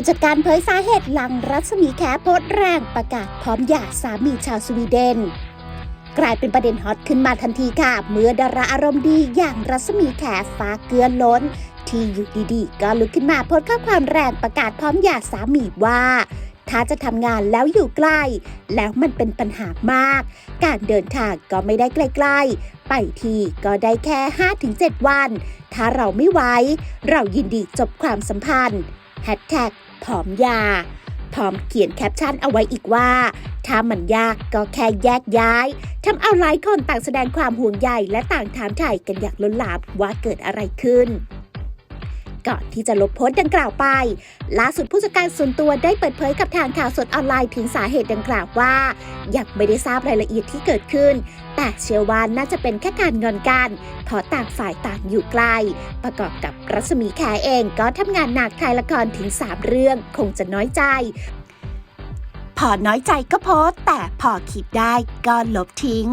ผู้จัดการเผยสาเหตุหลังรัศมีแขโพสแรงประกาศพร้อมหย่าสามีชาวสวีเดน กลายเป็นประเด็นฮอตขึ้นมาทันทีค่ะ เมื่อดาราอารมณ์ดีอย่างรัศมีแขฟ้าเกลือล้น ที่อยู่ดีๆ ก็ลุกขึ้นมาโพสข้อความแรงประกาศพร้อมหย่าสามีว่าถ้าจะทำงานแล้วอยู่ใกล้ แล้วมันเป็นปัญหามาก การเดินทางก็ไม่ได้ใกล้ๆ ไปทีก็ได้แค่ 5-7 วัน ถ้าเราไม่ไหวเรายินดีจบความสัมพันธ์แฮชแท็ก ผอมยา พร้อมเขียนแคปชั่นเอาไว้อีกว่า ถ้ามันยากก็แค่แยกย้ายทำเอาหลายคนต่างแสดงความห่วงใยและต่างถามถ่ายกันอย่างล้นหลามว่าเกิดอะไรขึ้น ก่อนที่จะลบโพสต์ดังกล่าวไป ล่าสุดผู้จัดการส่วนตัวได้เปิดเผยกับทางข่าวสดออนไลน์ถึงสาเหตุดังกล่าวว่ายังไม่ได้ทราบรายละเอียดที่เกิดขึ้น แต่เชื่อว่าน่าจะเป็นแค่การงอนกันเพราะต่างฝ่ายต่างอยู่ไกล ประกอบกับรัศมีแขเองก็ทำงานหนักถ่ายละครถึง 3 เรื่องคงจะน้อยใจพอน้อยใจก็โพสแต่พอคิดได้ก็ลบทิ้ง